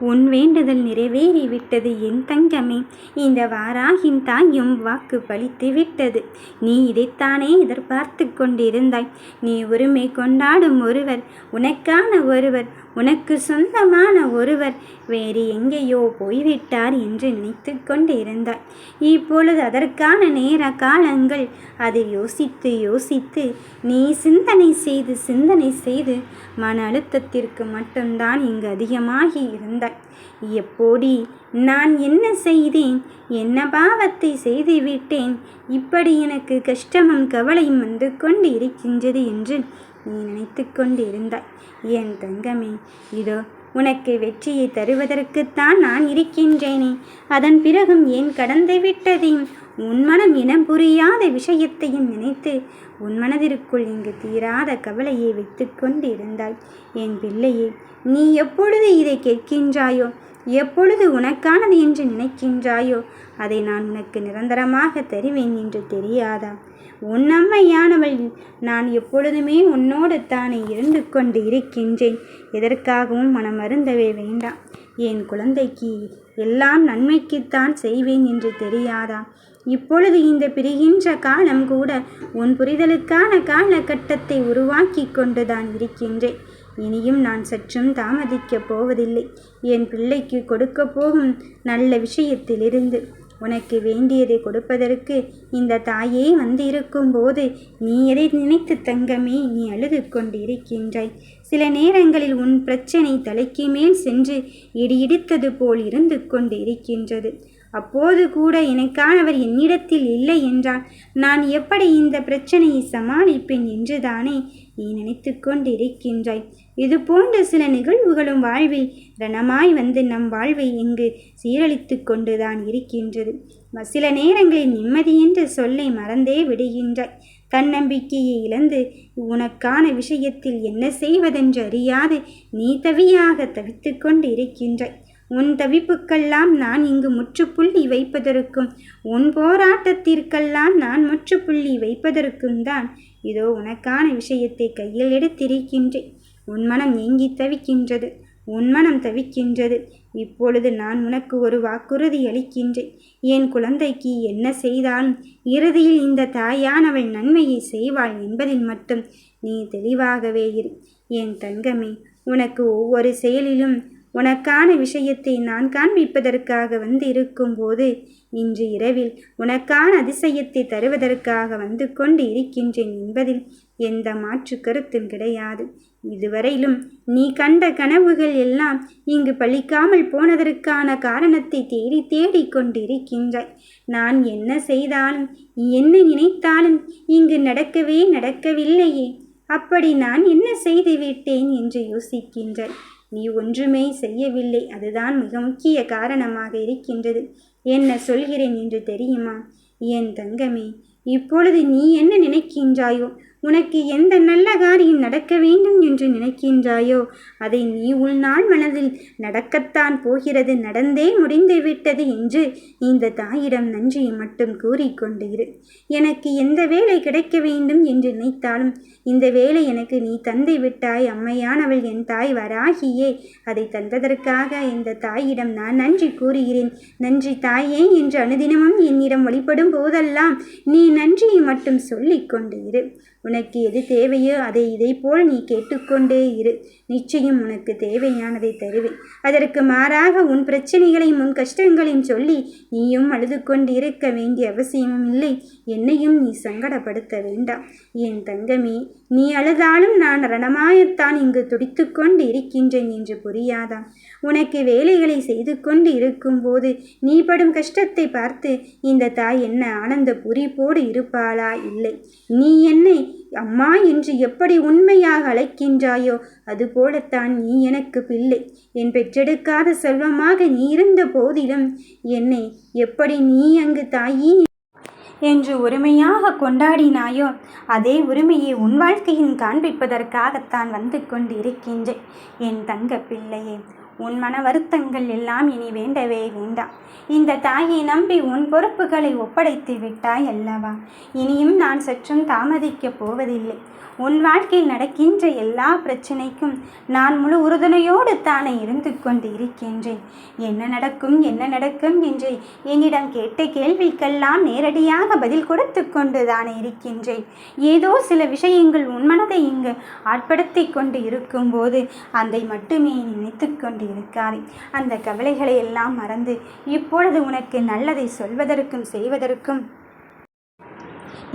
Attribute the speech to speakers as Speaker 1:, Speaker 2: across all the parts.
Speaker 1: உன் வேண்டுதல் நிறைவேறிவிட்டது என் தங்கமே. இந்த வாராகின் தாயும் வாக்கு பலித்து விட்டது நீ இதைத்தானே எதிர்பார்த்து கொண்டிருந்தாய். நீ உரிமை கொண்டாடும் ஒருவர் உனக்கான ஒருவர் உனக்கு சொந்தமான ஒருவர் வேறு எங்கேயோ போய்விட்டார் என்று நினைத்து கொண்டிருந்தாய் இப்பொழுது அதற்கான நேர காலங்கள். அதை யோசித்து யோசித்து நீ சிந்தனை செய்து சிந்தனை செய்து மன அழுத்தத்திற்கு மட்டும்தான் இங்கு அதிகமாகி இருந்தாய். எப்போடி நான் என்ன செய்தேன்? என்ன பாவத்தை செய்து விட்டேன்? இப்படி எனக்கு கஷ்டமும் கவலையும் வந்து கொண்டு இருக்கின்றது என்று நீ நினைத்து கொண்டிருந்தாய் என் தங்கமே இதோ உனக்கு வெற்றியை தருவதற்குத்தான் நான் இருக்கின்றேனே. அதன் பிறகும் ஏன் கடந்து விட்டதையும் உன் மனம் இனம் புரியாத விஷயத்தையும் நினைத்து உன் மனதிற்குள் இங்கு தீராத கவலையை வைத்து கொண்டிருந்தாய் என் பிள்ளையே நீ எப்பொழுது இதை கேட்கின்றாயோ எப்பொழுது உனக்கானது என்று நினைக்கின்றாயோ அதை நான் உனக்கு நிரந்தரமாக தருவேன் என்று தெரியாதா? உன் அம்மையானவள் நான் எப்பொழுதுமே உன்னோடு தானே இருந்து கொண்டு இருக்கின்றேன். எதற்காகவும் மனமருந்தவே வேண்டாம். என் குழந்தைக்கு எல்லாம் நன்மைக்குத்தான் செய்வேன் என்று தெரியாதா? இப்பொழுது இந்த பிரிகின்ற காலம் கூட உன் புரிதலுக்கான காலகட்டத்தை உருவாக்கி கொண்டுதான் இருக்கின்றேன். இனியும் நான் சற்றும் தாமதிக்கப் போவதில்லை. என் பிள்ளைக்கு கொடுக்க போகும் நல்ல விஷயத்திலிருந்து உனக்கு வேண்டியதை கொடுப்பதற்கு இந்த தாயே வந்து இருக்கும்போது நீ எதை நினைத்து தங்கமே நீ அழுது கொண்டு இருக்கின்றாய் சில நேரங்களில் உன் பிரச்சனை தலைக்கு மேல் சென்று இடியிடித்தது போல் இருந்து கொண்டு இருக்கின்றது அப்போது கூட எனக்கானவர் என்னிடத்தில் இல்லை என்றால் நான் எப்படி இந்த பிரச்சனையை சமாளிப்பேன் என்றுதானே நீ நினைத்து கொண்டிருக்கின்றாய். இது போன்ற சில நிகழ்வுகளும் வாழ்வில் ரணமாய் வந்து நம் வாழ்வை இங்கு சீரழித்து கொண்டுதான் இருக்கின்றது. சில நேரங்களில் நிம்மதி என்ற சொல்லை மறந்தே விடுகின்றாய். தன்னம்பிக்கையை இழந்து உனக்கான விஷயத்தில் என்ன செய்வதென்று அறியாது நீ தவியாக தவித்து கொண்டு இருக்கின்றாய் உன் தவிப்புக்கெல்லாம் நான் இங்கு முற்றுப்புள்ளி வைப்பதற்கும் உன் போராட்டத்திற்கெல்லாம் நான் முற்றுப்புள்ளி வைப்பதற்கும் தான். இதோ உனக்கான விஷயத்தை கையில் எடுத்திருக்கின்றேன். உன் மனம் ஏங்கி தவிக்கின்றது உன் மனம் தவிக்கின்றது. இப்பொழுது நான் உனக்கு ஒரு வாக்குறுதி அளிக்கின்றேன். என் குழந்தைக்கு என்ன செய்தாலும் இறுதியில் இந்த தாயானவள் நன்மையை செய்வாள் என்பதில் மட்டும் நீ தெளிவாகவே இரு. என் தங்கமே உனக்கு ஒவ்வொரு செயலிலும் உனக்கான விஷயத்தை நான் காண்பிப்பதற்காக வந்து இருக்கும்போது இன்று இரவில் உனக்கான அதிசயத்தை தருவதற்காக வந்து கொண்டு இருக்கின்றேன் என்பதில் எந்த மாற்று கருத்தும் கிடையாது. இதுவரையிலும் நீ கண்ட கனவுகள் எல்லாம் இங்கு பழிக்காமல் போனதற்கான காரணத்தை தேடி தேடி கொண்டிருக்கின்றாய். நான் என்ன செய்தாலும் என்ன நினைத்தாலும் இங்கு நடக்கவே நடக்கவில்லையே. அப்படி நான் என்ன செய்து விட்டேன் என்று யோசிக்கின்றாய். நீ ஒன்றுமே செய்யவில்லை. அதுதான் மிக முக்கிய காரணமாக இருக்கின்றது. என்ன சொல்கிறேன் என்று தெரியுமா? என் தங்கமே இப்பொழுது நீ என்ன நினைக்கின்றாயோ? உனக்கு எந்த நல்ல காரியம் நடக்க வேண்டும் என்று நினைக்கின்றாயோ அதை நீ உள்நாள் மனதில் நடக்கத்தான் போகிறது. நடந்தே முடிந்து விட்டது என்று இந்த தாயிடம் நன்றியை மட்டும் கூறிக்கொண்டு இரு எனக்கு எந்த வேலை கிடைக்க வேண்டும் என்று நினைத்தாலும் இந்த வேலை எனக்கு நீ தந்து விட்டாய். அம்மையானவள் என் தாய் வராகியே அதை தந்ததற்காக இந்த தாயிடம் நான் நன்றி கூறுகிறேன். நன்றி தாயே என்று அனுதினமும் என்னிடம் வழிபடும் போதெல்லாம் நீ நன்றியை மட்டும் சொல்லிக்கொண்டு இரு உனக்கு எது தேவையோ அதை இதை போல் நீ கேட்டுக்கொண்டே இரு. நிச்சயம் உனக்கு தேவையானதை தருவேன். அதற்கு மாறாக உன் பிரச்சனைகளையும் உன் கஷ்டங்களையும் சொல்லி நீயும் அழுது கொண்டு இருக்க வேண்டிய அவசியமும் இல்லை. என்னையும் நீ சங்கடப்படுத்த வேண்டாம். என் தங்கமே நீ அழுதாலும் நான் ரணமாயத்தான் இங்கு துடித்து கொண்டு இருக்கின்றேன் என்று புரியாதா உனக்கு வேலைகளை செய்து கொண்டு இருக்கும்போது நீ படும் கஷ்டத்தை பார்த்து இந்த தாய் என்ன ஆனந்த புரிப்போடு இருப்பாளா? இல்லை. நீ என்னை அம்மா என்று எப்படி உண்மையாக அழைக்கின்றாயோ அதுபோலத்தான் நீ எனக்கு பிள்ளை. என் பெற்றெடுக்காத செல்வமாக நீ இருந்த போதிலும் என்னை எப்படி நீ அங்கு தாயி என்று உரிமையாக கொண்டாடினாயோ? அதே உரிமையை உன் வாழ்க்கையின் காண்பிப்பதற்காகத்தான் வந்து கொண்டிருக்கின்றேன். என் தங்க பிள்ளையே உன் மன வருத்தங்கள் எல்லாம் இனி வேண்டவே வேண்டாம். இந்த தாயை நம்பி உன் பொறுப்புகளை ஒப்படைத்து விட்டாய் அல்லவா? இனியும் நான் சற்றும் தாமதிக்கப் போவதில்லை. உன் வாழ்க்கையில் நடக்கின்ற எல்லா பிரச்சனைக்கும் நான் முழு உறுதுணையோடு தானே இருந்து கொண்டு இருக்கின்றேன் என்ன நடக்கும் என்ன நடக்கும் என்று என்னிடம் கேட்ட கேள்விக்கெல்லாம் நேரடியாக பதில் கொடுத்து கொண்டு தானே இருக்கின்றேன். ஏதோ சில விஷயங்கள் உன் மனதை இங்கு ஆட்படுத்தி கொண்டு இருக்கும்போது அதை மட்டுமே நினைத்து கொண்டு இருக்காதே. அந்த கவலைகளை எல்லாம் மறந்து இப்பொழுது உனக்கு நல்லதை சொல்வதற்கும் செய்வதற்கும்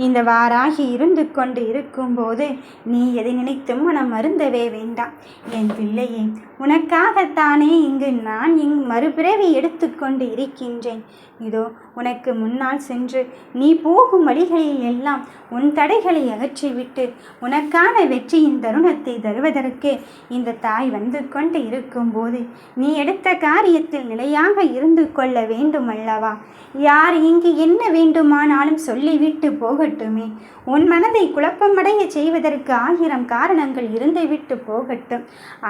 Speaker 1: இந்த வாராகி இருந்து கொண்டு இருக்கும்போது நீ எதை நினைத்தும் மனம் மருந்தவே வேண்டாம். என் பிள்ளையே உனக்காகத்தானே இங்கு நான் இங் மறுபிறவி எடுத்துக்கொண்டு இருக்கின்றேன். இதோ உனக்கு முன்னால் சென்று நீ போகும் வழிகளில் எல்லாம் உன் தடைகளை அகற்றிவிட்டு உனக்கான வெற்றியின் தருணத்தை தருவதற்கு இந்த தாய் வந்து கொண்டு இருக்கும்போது நீ எடுத்த காரியத்தில் நிலையாக இருந்து கொள்ள வேண்டும் அல்லவா யார் இங்கு என்ன வேண்டுமானாலும் சொல்லிவிட்டு போகட்டுமே. உன் மனதை குழப்பமடைய செய்வதற்கு ஆயிரம் காரணங்கள் இருந்துவிட்டு போகட்டும்.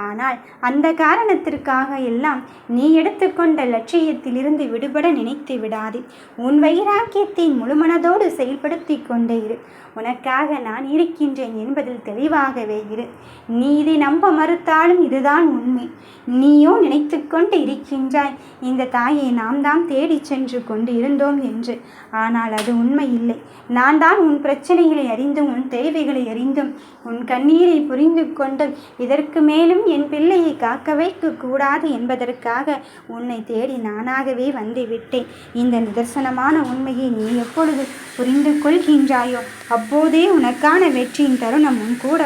Speaker 1: ஆனால் அந்த காரணத்திற்காக எல்லாம் நீ எடுத்துக்கொண்ட லட்சியத்திலிருந்து விடுபட நினைத்து விடாதே உன் வைராக்கியத்தை முழுமனதோடு செயல்படுத்தி கொண்டே இரு. உனக்காக நான் இருக்கின்றேன் என்பதில் தெளிவாகவே இரு. நீ இதை நம்ப மறுத்தாலும் இதுதான் உண்மை. நீயோ நினைத்து கொண்டு இருக்கின்றாய். இந்த தாயை நாம் தான் தேடி சென்று கொண்டு இருந்தோம் என்று. ஆனால் அது உண்மை இல்லை நான் தான் உன் பிரச்சனைகளை அறிந்தும் உன் தேவைகளை அறிந்தும் உன் கண்ணீரை புரிந்து கொண்டும் இதற்கு மேலும் என் பிள்ளையை காக்க வைக்க கூடாது என்பதற்காக உன்னை தேடி நானாகவே வந்துவிட்டேன். இந்த நிதர்சனமான உண்மையை நீ எப்பொழுது புரிந்து கொள்கின்றாயோ அப் அப்போதே உனக்கான வெற்றியின் தருணம் உன் கூட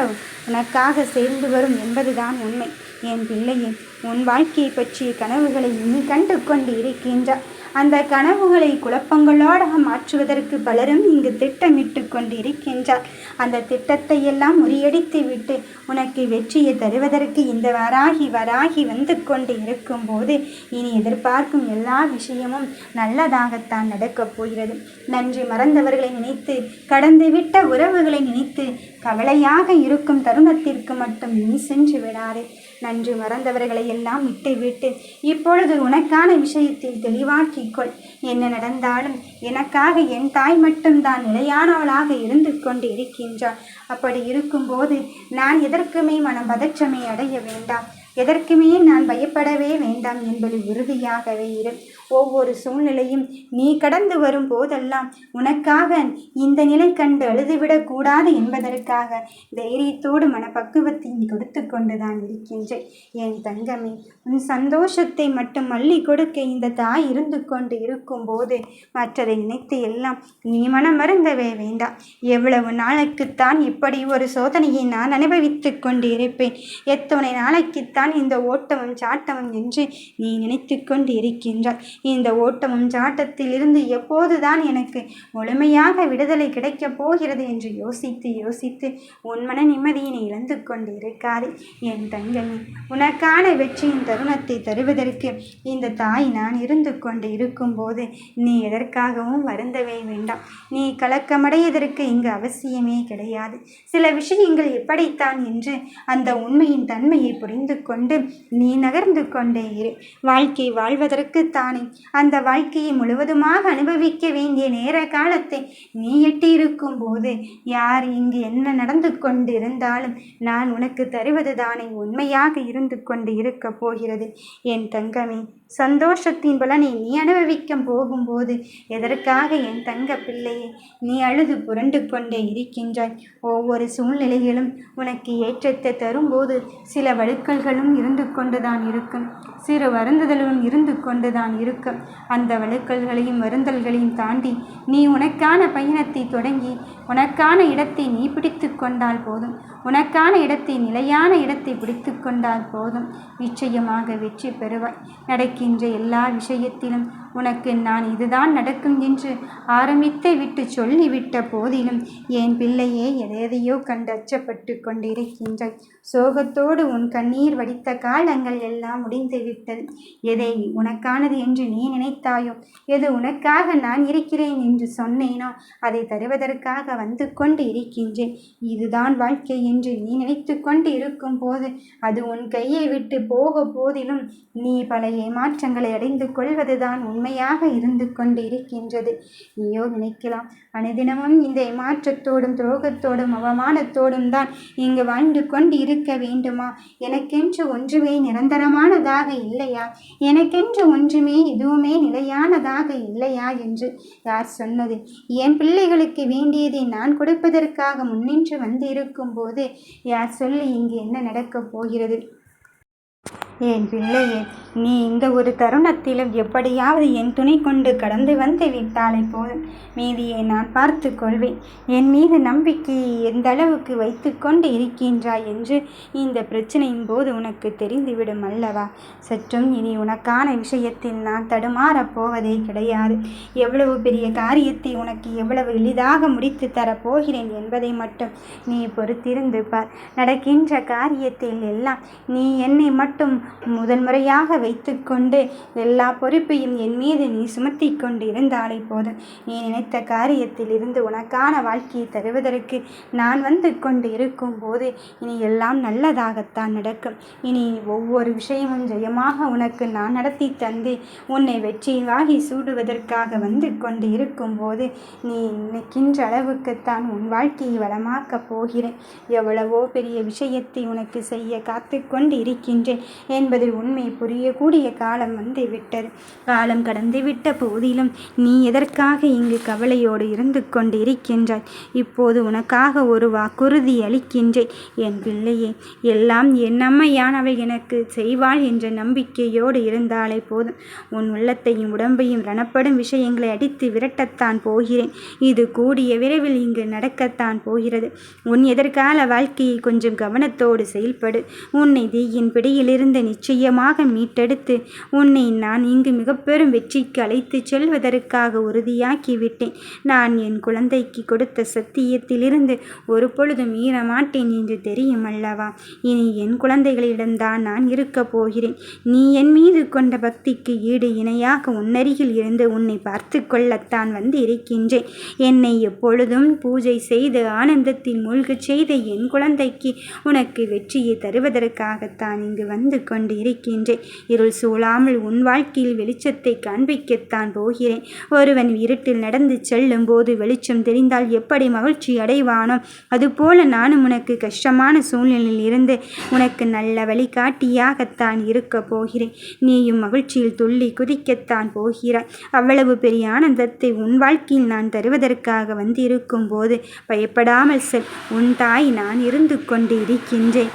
Speaker 1: உனக்காக சேர்ந்து வரும் என்பதுதான் உண்மை. என் பிள்ளையே உன் வாழ்க்கையை பற்றிய கனவுகளை நீ கண்டு கொண்டு இருக்கின்றாய் அந்த கனவுகளை குழப்பங்களோட மாற்றுவதற்கு பலரும் இங்கு திட்டமிட்டு கொண்டிருக்கின்றார். அந்த திட்டத்தை எல்லாம் முறியடித்து விட்டு உனக்கு வெற்றியை தருவதற்கு இந்த வராகி வராகி வந்து கொண்டு இருக்கும்போது இனி எதிர்பார்க்கும் எல்லா விஷயமும் நல்லதாகத்தான் நடக்கப் போகிறது. நன்றி மறந்தவர்களை நினைத்து கடந்துவிட்ட உறவுகளை நினைத்து கவலையாக இருக்கும் தருணத்திற்கு மட்டும் நீ சென்று விடாதே. நன்றி மறந்தவர்களை எல்லாம் விட்டுவிட்டு இப்பொழுது உனக்கான விஷயத்தில் தெளிவாக்கிக்கொள் என்ன நடந்தாலும் எனக்காக என் தாய் மட்டும்தான் நிலையானவளாக இருந்து கொண்டு இருக்கின்றாள் அப்படி இருக்கும்போது நான் எதற்குமே மனம் பதற்றமே அடைய வேண்டாம். எதற்குமே நான் பயப்படவே வேண்டாம் என்பது உறுதியாகவே இரு. ஒவ்வொரு சூழ்நிலையும் நீ கடந்து வரும் போதெல்லாம் உனக்காக இந்த நிலை கண்டு அழுதுவிடக் கூடாது என்பதற்காக தைரியத்தோடு மனப்பக்குவத்தையும் கொடுத்து கொண்டுதான் இருக்கின்றேன். என் தங்கமே உன் சந்தோஷத்தை மட்டும் அள்ளி கொடுக்க இந்த தாய் இருந்து கொண்டு இருக்கும்போது மற்றதை நினைத்து எல்லாம் நீ மனமருங்கவே வேண்டாம். எவ்வளவு நாளைக்குத்தான் இப்படி ஒரு சோதனையை நான் அனுபவித்து கொண்டு இருப்பேன் எத்தனை நாளைக்குத்தான் இந்த ஓட்டமும் சாட்டமும் என்று நீ நினைத்து கொண்டு இருக்கின்றாய். இந்த ஓட்டமும் சாட்டத்தில் இருந்து எப்போதுதான் எனக்கு முழுமையாக விடுதலை கிடைக்கப் போகிறது என்று யோசித்து யோசித்து உன் மன நிம்மதியினை இழந்து கொண்டு இருக்காது என் தங்கமே உனக்கான வெற்றியின் தருணத்தை தருவதற்கு இந்த தாய் நான் இருந்து கொண்டு இருக்கும்போது நீ எதற்காகவும் வருந்தவே வேண்டாம். நீ கலக்கமடையதற்கு இங்கு அவசியமே கிடையாது. சில விஷயங்கள் எப்படித்தான் என்று அந்த உண்மையின் தன்மையை புரிந்து கொண்டு நீ நகர்ந்து கொண்டே இரு. வாழ்க்கை வாழ்வதற்கு தானே அந்த வாழ்க்கையை முழுவதுமாக அனுபவிக்க வேண்டிய நேர காலத்தை நீ எட்டியிருக்கும் போது யார் இங்கு என்ன நடந்து கொண்டு இருந்தாலும் நான் உனக்கு தருவது தானே உண்மையாக இருந்து கொண்டு இருக்கப் போகிறது. என் தங்கமே சந்தோஷத்தின் பலனை நீ அனுபவிக்க போகும்போது எதற்காக என் தங்க பிள்ளையை நீ அழுது புரண்டு கொண்டே இருக்கின்றாய்? ஒவ்வொரு சூழ்நிலையிலும் உனக்கு ஏற்றத்தை தரும்போது சில வழுக்கல்களும் இருந்து கொண்டுதான் இருக்கும். சிறு வருந்துதலும் இருந்து கொண்டுதான் இருக்கும். அந்த வழுக்கல்களையும் வருந்தல்களையும் தாண்டி நீ உனக்கான பயணத்தை தொடங்கி உனக்கான இடத்தை நீ பிடித்து கொண்டால் போதும். உனக்கான இடத்தை நிலையான இடத்தை பிடித்து கொண்டால் போதும். நிச்சயமாக வெற்றி பெறுவாய். நடக்கின்ற எல்லா விஷயத்திலும் உனக்கு நான் இதுதான் நடக்கும் என்று ஆரம்பித்து விட்டு சொல்லிவிட்ட போதிலும் என் பிள்ளையே எதையோ கண்டு அச்சப்பட்டு கொண்டிருக்கின்றாய். சோகத்தோடு உன் கண்ணீர் வடித்த காலங்கள் எல்லாம் முடிந்து விட்டது. எதை உனக்கானது என்று நீ நினைத்தாயோ? எது உனக்காக நான் இருக்கிறேன் என்று சொன்னேனோ? அதை தருவதற்காக வந்து கொண்டு இருக்கின்றேன். இதுதான் வாழ்க்கை என்று நீ நினைத்து கொண்டு இருக்கும் போது அது உன் கையை விட்டு போக போதிலும் நீ பல ஏமாற்றங்களை அடைந்து கொள்வதுதான் உன் உண்மையாக இருந்து கொண்டு இருக்கின்றது நீயோ நினைக்கலாம். அனுதினமும் இந்த ஏமாற்றத்தோடும் துரோகத்தோடும் அவமானத்தோடும் தான் இங்கு வாழ்ந்து கொண்டு இருக்க வேண்டுமா? எனக்கென்று ஒன்றுமே நிரந்தரமானதாக இல்லையா? எனக்கென்று ஒன்றுமே எதுவுமே நிலையானதாக இல்லையா என்று யார் சொன்னது? என் பிள்ளைகளுக்கு வேண்டியதை நான் கொடுப்பதற்காக முன்னின்று வந்து போது யார் சொல்லி இங்கு என்ன நடக்கப் போகிறது? என் பிள்ளையே நீ இந்த ஒரு தருணத்திலும் எப்படியாவது என் துணை கொண்டு கடந்து வந்து விட்டாலே போதும். மீதியை நான் பார்த்து கொள்வேன். என் மீது நம்பிக்கையை எந்த அளவுக்கு வைத்து கொண்டு இருக்கின்றாய் என்று இந்த பிரச்சனையின் போது உனக்கு தெரிந்துவிடும் அல்லவா? சற்றும் இனி உனக்கான விஷயத்தில் நான் தடுமாறப் போவதே கிடையாது. எவ்வளவு பெரிய காரியத்தை உனக்கு எவ்வளவு எளிதாக முடித்து தரப் போகிறேன் என்பதை மட்டும் நீ பொறுத்திருந்து பார். நடக்கின்ற காரியத்தில் எல்லாம் நீ என்னை மட்டும் முதன்முறையாக வைத்துக்கொண்டு எல்லா பொறுப்பையும் என் மீது நீ சுமத்தி கொண்டு இருந்தாலே போதும். நீ நினைத்த காரியத்தில் இருந்து உனக்கான வாழ்க்கையை தருவதற்கு நான் வந்து கொண்டு இருக்கும் போது இனி எல்லாம் நல்லதாகத்தான் நடக்கும். இனி ஒவ்வொரு விஷயமும் ஜெயமாக உனக்கு நான் நடத்தி தந்து உன்னை வெற்றியாகி சூடுவதற்காக வந்து கொண்டு இருக்கும் போது நீ நினைக்கின்ற அளவுக்குத்தான் உன் வாழ்க்கையை வளமாக்கப் போகிறேன். எவ்வளவோ பெரிய விஷயத்தை உனக்கு செய்ய காத்து கொண்டு இருக்கின்றேன் என்பதில் உண்மை புரியக்கூடிய காலம் வந்து விட்டது காலம் கடந்து விட்ட போதிலும் நீ எதற்காக இங்கு கவலையோடு இருந்து கொண்டு இருக்கின்றாய் இப்போது உனக்காக ஒரு வாக்குறுதி அளிக்கின்றேன். என் பிள்ளையே எல்லாம் என் அம்மையானவள் எனக்கு செய்வாள் என்ற நம்பிக்கையோடு இருந்தாலே போதும். உன் உள்ளத்தையும் உடம்பையும் ரணப்படும் விஷயங்களை அடித்து விரட்டத்தான் போகிறேன். இது கூடிய விரைவில் இங்கு நடக்கத்தான் போகிறது. உன் எதிர்கால வாழ்க்கையை கொஞ்சம் கவனத்தோடு செயல்படு. உன்னை தீயின் பிடியிலிருந்து நிச்சயமாக மீட்டெடுத்து உன்னை நான் இங்கு மிக பெரும் வெற்றிக்கு அழைத்துச் செல்வதற்காக உறுதியாக்கிவிட்டேன். நான் என் குழந்தைக்கு கொடுத்த சத்தியத்திலிருந்து ஒரு பொழுதும் மீறமாட்டேன் என்று தெரியும் அல்லவா இனி என் குழந்தைகளிடம்தான் நான் இருக்கப் போகிறேன். நீ என் மீது கொண்ட பக்திக்கு ஈடு இணையாக உன்னருகில் இருந்து உன்னை பார்த்து கொள்ளத்தான் வந்து இருக்கின்றேன் என்னை எப்பொழுதும் பூஜை செய்து ஆனந்தத்தில் மூழ்கச் செய்த என் குழந்தைக்கு உனக்கு வெற்றியை தருவதற்காகத்தான் இங்கு வந்து கொண்டு இருக்கின்றேன். இருள் சூழாமல் உன் வாழ்க்கையில் வெளிச்சத்தை காண்பிக்கத்தான் போகிறேன். ஒருவன் இருட்டில் நடந்து செல்லும் போது வெளிச்சம் தெரிந்தால் எப்படி மகிழ்ச்சி அடைவானோ? அதுபோல நானும் உனக்கு கஷ்டமான சூழ்நிலையில் இருந்து உனக்கு நல்ல வழிகாட்டியாகத்தான் இருக்க போகிறேன். நீயும் மகிழ்ச்சியில் துள்ளி குதிக்கத்தான் போகிறாய். அவ்வளவு பெரிய ஆனந்தத்தை உன் வாழ்க்கையில் நான் தருவதற்காக வந்திருக்கும் போது பயப்படாமல் செல். உன் தாய் நான் இருந்து கொண்டு இருக்கின்றேன்.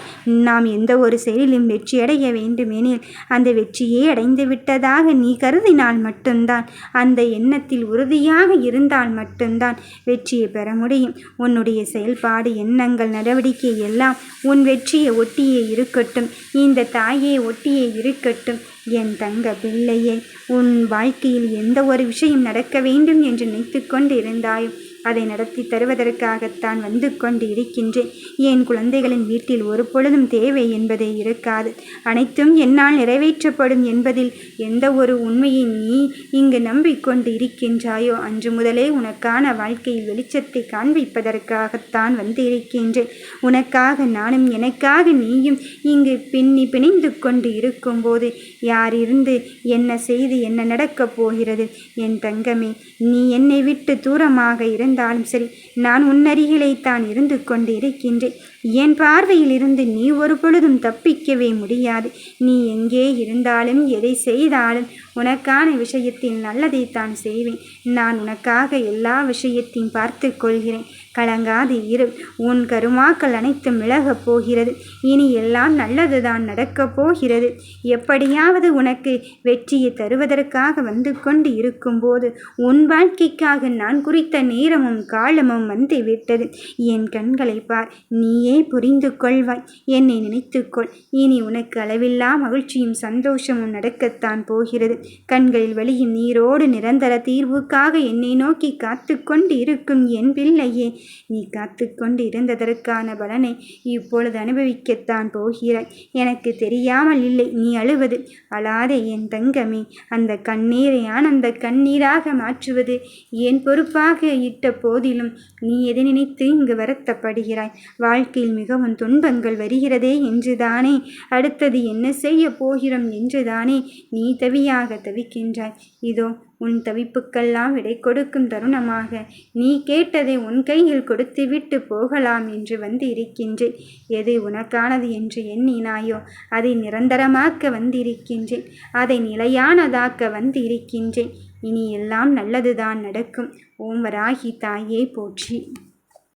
Speaker 1: நாம் எந்த ஒரு செயலிலும் வெற்றியடைய வேண்டுமெனில் அந்த வெற்றியே அடைந்து விட்டதாக நீ கருதினால் மட்டும்தான். அந்த எண்ணத்தில் உறுதியாக இருந்தால் மட்டும்தான் வெற்றியை பெற முடியும். உன்னுடைய செயல்பாடு எண்ணங்கள் நடவடிக்கை எல்லாம் உன் வெற்றியை ஒட்டியே இருக்கட்டும். இந்த தாயை ஒட்டியே இருக்கட்டும். என் தங்க பிள்ளையே உன் வாழ்க்கையில் எந்த ஒரு விஷயம் நடக்க வேண்டும் என்று நினைத்து கொண்டு இருந்தாயும் அதை நடத்தி தருவதற்காகத்தான் வந்து கொண்டு இருக்கின்றேன் என் குழந்தைகளின் வீட்டில் ஒரு பொழுதும் தேவை என்பதே இருக்காது. அனைத்தும் என்னால் நிறைவேற்றப்படும் என்பதில் எந்த ஒரு உண்மையை நீ இங்கு நம்பிக்கொண்டு இருக்கின்றாயோ அன்று முதலே உனக்கான வாழ்க்கையில் வெளிச்சத்தை காண்பிப்பதற்காகத்தான் வந்து இருக்கின்றேன் உனக்காக நானும் எனக்காக நீயும் இங்கு பின்னி பிணைந்து கொண்டு இருக்கும்போது யார் இருந்து என்ன செய்து என்ன நடக்கப் போகிறது? என் தங்கமே நீ என்னை விட்டு தூரமாக இருந்தாலும் சரி நான் உன்னருகிலேத்தான் இருந்து கொண்டு இருக்கின்றேன் என் பார்வையில் இருந்து நீ ஒரு பொழுதும் தப்பிக்கவே முடியாது. நீ எங்கே இருந்தாலும் எதை செய்தாலும் உனக்கான விஷயத்தில் நல்லதைத்தான் செய்வேன். நான் உனக்காக எல்லா விஷயத்தையும் பார்த்து கொள்கிறேன். கலங்காது இரு. உன் கருமாக்கள் அனைத்தும் விலகப் போகிறது. இனி எல்லாம் நல்லதுதான் நடக்கப் போகிறது. எப்படியாவது உனக்கு வெற்றியை தருவதற்காக வந்து கொண்டு இருக்கும்போது உன் வாழ்க்கைக்காக நான் குறித்த நேரமும் காலமும் வந்து விட்டது. என் கண்களை பார் நீயே புரிந்து கொள்வாய். என்னை நினைத்துக்கொள் இனி உனக்கு அளவில்லா மகிழ்ச்சியும் சந்தோஷமும் நடக்கத்தான் போகிறது. கண்களில் வழியும் நீரோடு நிரந்தர தீர்வுக்காக என்னை நோக்கி காத்து கொண்டு இருக்கும் என் பிள்ளையே நீ காத்துக்கொண்டு இருந்ததற்கான பலனை இப்பொழுது அனுபவிக்கத்தான் போகிறாய். எனக்கு தெரியாமல் இல்லை நீ அழுவது. அழாதே என் தங்கமே அந்த கண்ணீரை ஆனந்த கண்ணீராக மாற்றுவது. என் பொறுப்பாக இட்ட போதிலும் நீ எதை நினைத்து இங்கு வருத்தப்படுகிறாய்? வாழ்க்கையில் மிகவும் துன்பங்கள் வருகிறதே என்றுதானே? அடுத்தது என்ன செய்ய போகிறோம் என்றுதானே நீ தவியாக தவிக்கின்றாய். இதோ உன் தவிப்புக்கெல்லாம் விடை கொடுக்கும் தருணமாக. நீ கேட்டதை உன் கையில் கொடுத்துவிட்டு போகலாம் என்று வந்து இருக்கின்றேன். எது உனக்கானது என்று எண்ணினாயோ அதை நிரந்தரமாக்க வந்திருக்கின்றேன் அதை நிலையானதாக்க வந்து இருக்கின்றேன். இனி எல்லாம் நல்லதுதான் நடக்கும். ஓம் வராகி தாயே போற்றி.